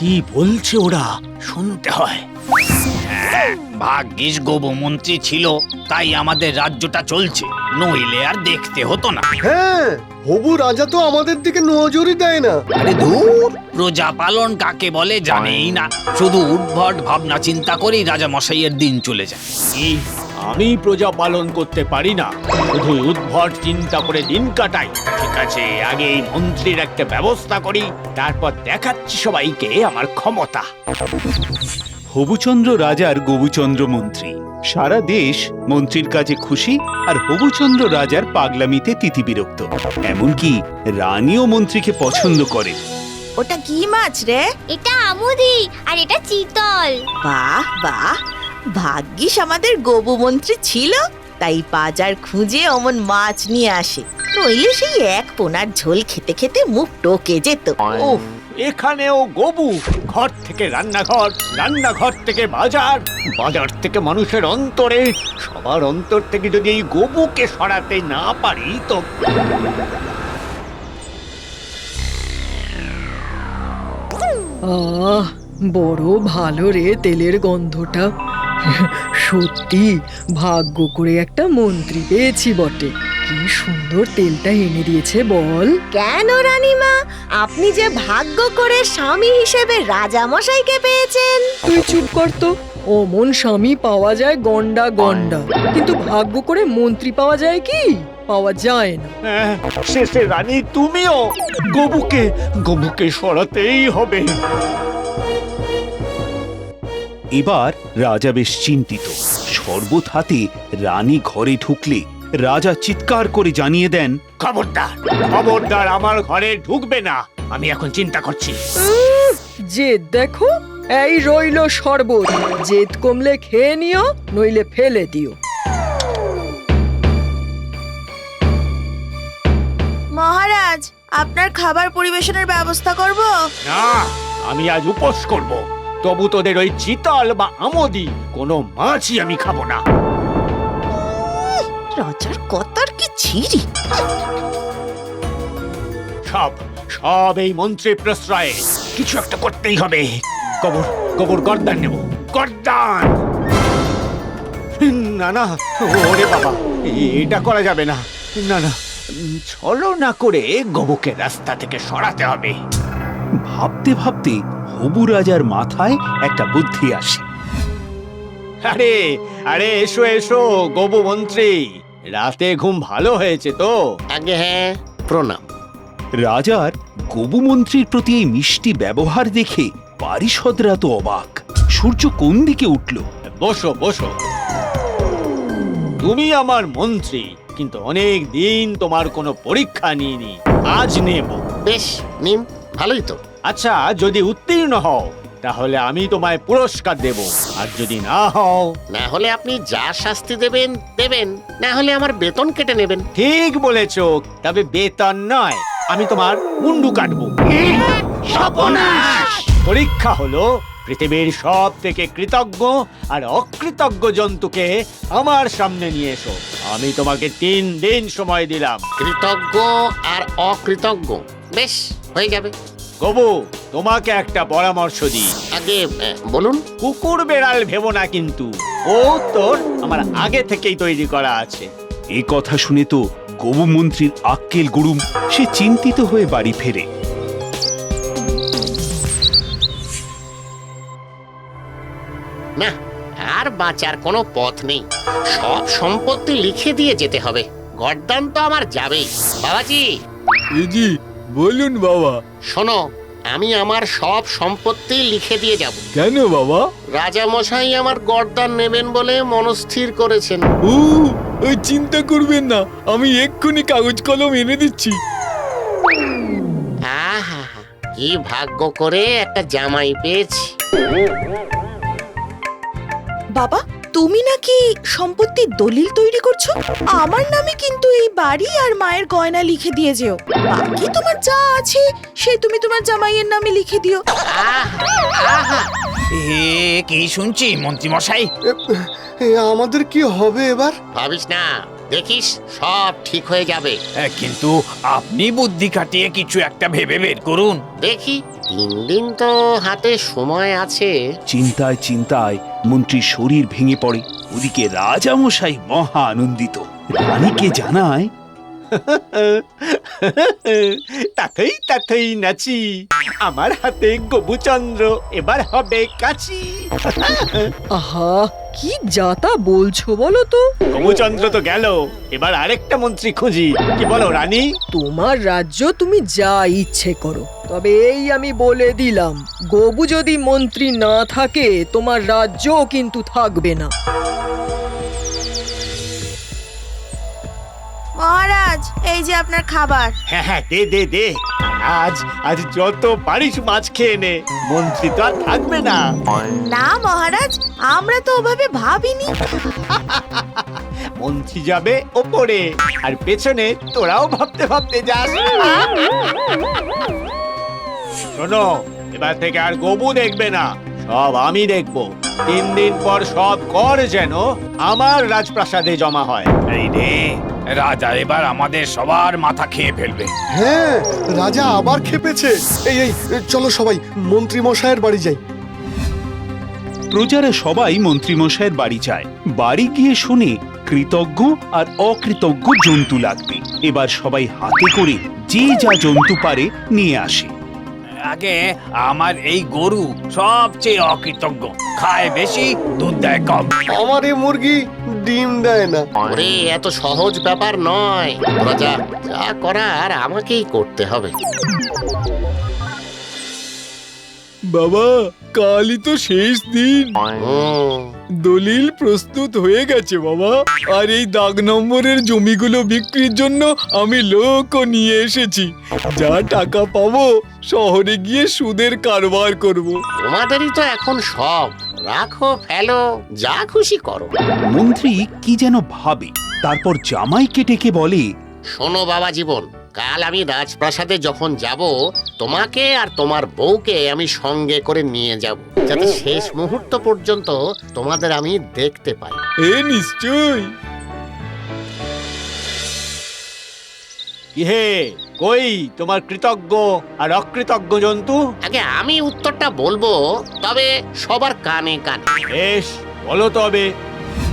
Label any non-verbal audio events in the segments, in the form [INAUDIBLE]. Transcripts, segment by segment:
কি বলছে ওরা? শুনতে হয়। ভাগ্যিস গোবমন্ত্রী ছিল তাই আমাদের রাজ্যটা চলছে। নইলে আর দেখতে হতো না। হ্যাঁ হবু রাজা তো আমাদের দিকে নজরই দেয় না। আরে ধুর প্রজা পালন কাকে বলে জানেই না। শুধু উদ্ভট ভাবনা চিন্তা করেই রাজা মশাইয়ের দিন চলে যায়। আমি প্রজা পালন করতে পারি না। শুধু উদ্ভট চিন্তা করে দিন কাটাই। ঠিক আছে আগে এই মন্ত্রীর একটা ব্যবস্থা করি তারপর দেখাচ্ছি সবাইকে আমার ক্ষমতা। হবুচন্দ্র রাজার গবুচন্দ্র মন্ত্রী। সারা দেশ মন্ত্রীর কাজে খুশি আর হবুচন্দ্র রাজার পাগলামিতে তিতিবিরক্ত এমনকি রানীও মন্ত্রীকে পছন্দ করে। ওটা কি মাছ রে? এটা আমুদি আর এটা চিতল। বাহ বাহ। ভাগ্যিস আমাদের গোবু মন্ত্রী ছিল তাই বাজার খুঁজে অমন মাছ নিয়ে আসে। নইলে সেই এক পোনার ঝোল খেতে খেতে মুখ টোকে যেত। উফ এখানেও গবু। ঘর থেকে রান্নাঘর রান্নাঘর থেকে বাজার। বাজার থেকে মানুষের অন্তরে সবার অন্তর থেকে যদি এই গবুকে সরাতে না পারি তো আহ বড় ভালো রে তেলের গন্ধটা। সত্যি ভাগ্য করে একটা মন্ত্রী পেয়েছি বটে। কি সুন্দর তেলটা এনে দিয়েছে বল। কেন রানীমা? আপনি যে ভাগ্য করে স্বামী হিসেবে রাজা মশাইকে পেয়েছেন। তুই চুপ কর তো। অমন স্বামী পাওয়া যায় গন্ডা গন্ডা। কিন্তু ভাগ্য করে মন্ত্রী পাওয়া যায় কি? পাওয়া যায় না। হ্যাঁ, শেষে রানী তুমিও গবুকে গবুকে সরাতেই হবে। এবার রাজা বেশ চিন্তিত। শরবত হাতে রানী ঘরে ঢুকলে রাজা চিৎকার করে জানিয়ে দেন খবরদার খবরদার আমার ঘরে ঢুকবে না। আমি এখন চিন্তা করছি। যে দেখো এই রইল শরবত। জেদ কমলে খেয়ে নিও নইলে ফেলে দিও। মহারাজ আপনার খাবার পরিবেশনের ব্যবস্থা করব? না আমি আজ উপোস করব। তবু তোদের ওই চিতল বা আমদি কোনো মাছই আমি খাব না। রাজার কতার কি ছিরি? সব সব এই মন্ত্রী প্রশ্রয়ে কিছু একটা করতেই হবে। গোবর গোবর গর্দান নেব গর্দান! না না ওরে বাবা এটা করা যাবে না। না না ছলো না করে গবুকে রাস্তা থেকে সরাতে হবে। ভাবতে ভাবতে হবু রাজার মাথায় একটা বুদ্ধি আসে। আরে আরে এসো এসো গবু মন্ত্রী। রাতে ঘুম ভালো হয়েছে তো? আগে হ্যাঁ প্রণাম। রাজার গবু মন্ত্রীর প্রতি এই মিষ্টি ব্যবহার দেখে পারিষদরা তো অবাক। সূর্য কোন দিকে উঠল? বসো বসো। তুমি আমার মন্ত্রী কিন্তু অনেক দিন তোমার কোনো পরীক্ষা নিইনি। আজ নেব। বেশ নিন ভালোই তো। আচ্ছা যদি উত্তীর্ণ হও তাহলে আমি তোমায় পুরস্কার দেব। আর যদি না হও না হলে আপনি যা শাস্তি দেবেন দেবেন। না হলে আমার বেতন কেটে নেবেন। ঠিক বলেছ তবে বেতন নয় আমি তোমার মুন্ডু কাটবো। পরীক্ষা হলো পৃথিবীর সব থেকে কৃতজ্ঞ আর অকৃতজ্ঞ জন্তুকে আমার সামনে নিয়ে এসো। আমি তোমাকে তিন দিন সময় দিলাম। কৃতজ্ঞ আর অকৃতজ্ঞ। বেশ হয়ে যাবে। গবু তোমাকে একটা পরামর্শ দিই। আগে আহ, বলুন। কুকুর বেড়াল ভেবো না কিন্তু। ও তোর আমার আগে থেকেই তৈরি করা আছে। এ কথা শুনে তো গবু মন্ত্রীর আক্কেল গুরুম সে চিন্তিত হয়ে বাড়ি ফেরে। না আর বাঁচার কোনো পথ নেই। সব সম্পত্তি লিখে দিয়ে যেতে হবে। গরদান তো আমার যাবেই। বাবাজি! জি বলুন বাবা। শোনো আমি আমার সব সম্পত্তি লিখে দিয়ে যাব। কেন বাবা? রাজা মশাই আমার গর্দান নেবেন বলে মনস্থির করেছেন। ও ওই চিন্তা করবেন না আমি এক্ষুনি কাগজ কলম এনে দিচ্ছি। আহা কি ভাগ্য করে একটা জামাই পেয়েছি। বাবা তুমি নাকি সম্পত্তির দলিল তৈরি করছ? আমার নামে কিন্তু এই বাড়ি আর মায়ের গয়না লিখে দিয়ে যেও। বাকি তোমার যা আছে সে তুমি তোমার জামাইয়ের নামে লিখে দিও। এ কি শুনছি মন্ত্রী মশাই আমাদের কি হবে এবার? ভাবিস না। দেখিস সব ঠিক হয়ে যাবে। কিন্তু আপনি বুদ্ধি খাটিয়ে কিছু একটা ভেবে বের করুন। দেখি তিন দিন তো হাতে সময় আছে। চিন্তায় চিন্তায় মন্ত্রীর শরীর ভেঙে পড়ে। ওদিকে রাজামশাই মহা আনন্দিত। রানীকে জানায় [LAUGHS] তাকেই তাকেই নাচি। আমার হাতে গবুচন্দ্র এবার হবে কাচি। আহা কি যাতা বলছো বলো তো? গবুচন্দ্র তো গেল এবার আরেকটা মন্ত্রী খুঁজি। কি বলো রানী? তোমার রাজ্য তুমি যা ইচ্ছে করো তবে এই আমি বলে দিলাম গবু যদি মন্ত্রী না থাকে তোমার রাজ্যও কিন্তু থাকবে না। মহারাজ এই যে আপনার খাবার। হ্যাঁ হ্যাঁ দে দে দে। আজ আজ যত পারিস মাছ খেয়ে নে মন্ত্রী তো আর থাকবে না। না মহারাজ আমরা তো ওভাবে ভাবিনি। মন্ত্রী যাবে ওপরে আর পেছনে তোরাও ভাবতে ভাবতে যাস। শোনো এবার থেকে আর গবু দেখবে না। সব আমি দেখব। তিন দিন পর সব কর যেন আমার রাজপ্রাসাদে জমা হয়। এই রে রাজা এবার আমাদের সবার মাথা খেয়ে ফেলবে। হ্যাঁ রাজা আবার খেপেছে। এই এই চলো সবাই মন্ত্রী মশাইয়ের বাড়ি যাই। প্রজারা সবাই মন্ত্রীমশাইয়ের বাড়ি যায়। বাড়ি গিয়ে শুনে কৃতজ্ঞ আর অকৃতজ্ঞ জন্তু লাগবে। এবার সবাই হাতে করে যে যা জন্তু পারে নিয়ে আসে। আগে আমার এই গরু সবচেয়ে অকৃতজ্ঞ। খায় বেশি দুধ দেয় কম। আমার এই মুরগি ডিম দেয় না। ওরে এত সহজ ব্যাপার নয়। রাজা যা করার আমাকেই করতে হবে। বাবা কালই তো শেষ দিন। দলিল প্রস্তুত হয়ে গেছে বাবা। আর এই দাগ নম্বরের জমিগুলো বিক্রির জন্য আমি লোকও নিয়ে এসেছি। যা টাকা পাবো শহরে গিয়ে সুদের কারবার করব। তোমাদেরই তো এখন সব। রাখো ফেলো যা খুশি করো। মন্ত্রী কি যেন ভাবে তারপর জামাইকে ডেকে বলে শোনো বাবা জীবন কাল আমি রাজপ্রাসাদে যখন যাব তোমাকে আর তোমার বউকে আমি সঙ্গে করে নিয়ে যাব। যাতে শেষ মুহূর্ত পর্যন্ত তোমাদের আমি দেখতে পাই। এ নিশ্চয়ই। কি হে কই তোমার কৃতজ্ঞ আর অকৃতজ্ঞ জন্তু? আগে আমি উত্তরটা বলব তবে সবার কানে কানে। বেশ বলো তবে।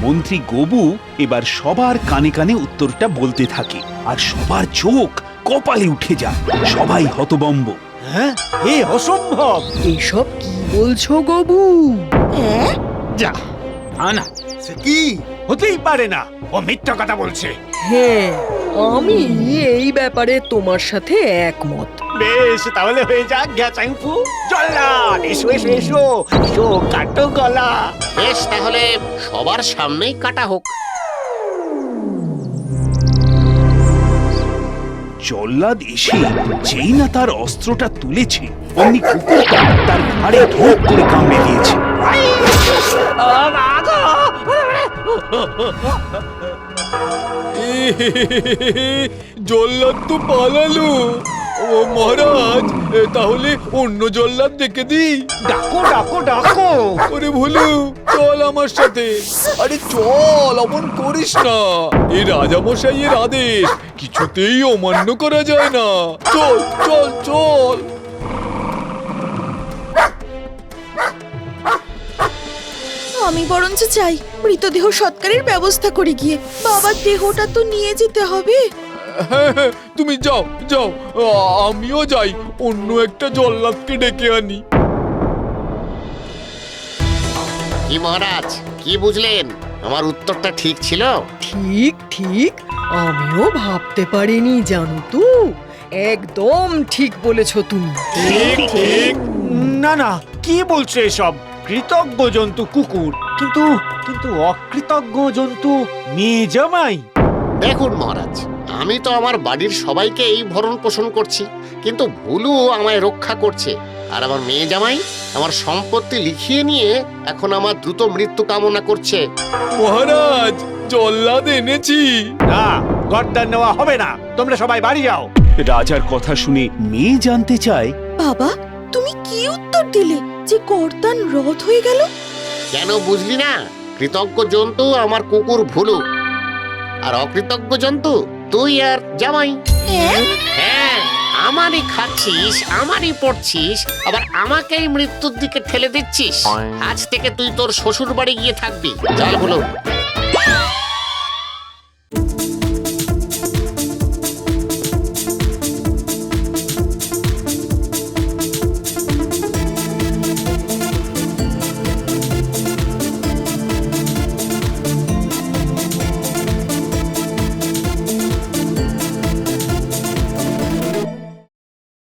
মন্ত্রী গবু এবার সবার কানে কানে উত্তরটা বলতে থাকে আর সবার চোখ কপালে উঠে যায়। সবাই হতবম্ব। হ্যাঁ এ অসম্ভব। এসব কি বলছো গবু? হ্যাঁ? যা না না সে কি? হতেই পারে না ও মিথ্যা কথা বলছে। হ্যাঁ আমি এই ব্যাপারে তোমার সাথে একমত। বেশ তাহলে হয়ে যাক গ্যাচাংফু জল্লাদ এসো এসো এসো এসো কাটো গলা। বেশ তাহলে সবার সামনেই কাটা হোক। জল্লাদ এসে যেই না তার অস্ত্রটা তুলেছে, অমনি কুকুরটা তার ঘাড়ে ধোপ করে কামড়ে দিয়েছে। জল্লাদ তো পালালো। ও মহারাজ এ, তাহলে অন্য জল্লাদ ডেকে দিই। ডাকো ডাকো ডাকো। ওরে ভুলু চল আমার সাথে। আরে চল অমন করিস না। এই রাজামশাইয়ের আদেশ কিছুতেই অমান্য করা যায় না। চল চল চল। আমি বরঞ্চ চাই মৃতদেহ সৎকারের ব্যবস্থা করে গিয়ে। বাবার দেহটা তো নিয়ে যেতে হবে। হ্যাঁ [LAUGHS] হ্যাঁ তুমি যাও যাও। আমিও যাই। অন্য একটা জল্লাদকে ডেকে আনি। কি মহারাজ কি বুঝলেন? আমার উত্তরটা ঠিক ছিল? ঠিক ঠিক। আমিও ভাবতে পারিনি জানো তো। একদম ঠিক বলেছ তুমি। ঠিক ঠিক। না না কি বলছো এসব? কৃতজ্ঞ জন্তু কুকুর। কিন্তু কিন্তু অকৃতজ্ঞ জন্তু মেয়ে জামাই। দেখুন মহারাজ আমি তো আমার বাড়ির সবাইকে এই ভরণ পোষণ করছি কিন্তু ভুলু আমায় রক্ষা করছে। আর আমার মেয়ে জামাই আমার সম্পত্তি লিখিয়ে নিয়ে এখন আমার দ্রুত মৃত্যু কামনা করছে। মহারাজ জল্লাদ এনেছি। না গর্দান নেওয়া হবে না। তোমরা সবাই বাড়ি যাও। রাজার কথা শুনে মেয়ে জানতে চায় বাবা তুমি কি উত্তর দিলে? যে কর্তান রথ হয়ে গেল? কেন বুঝলি না? কৃতজ্ঞ জন্তু আমার কুকুর ভুলু। আর অকৃতজ্ঞ জন্তু তুই আর জামাই। হ্যাঁ হ্যাঁ আমারই খাচ্ছিস আমারই পড়ছিস আবার আমাকেই মৃত্যুর দিকে ঠেলে দিচ্ছিস। আজ থেকে তুই তোর শ্বশুর বাড়ি গিয়ে থাকবি। চল বলো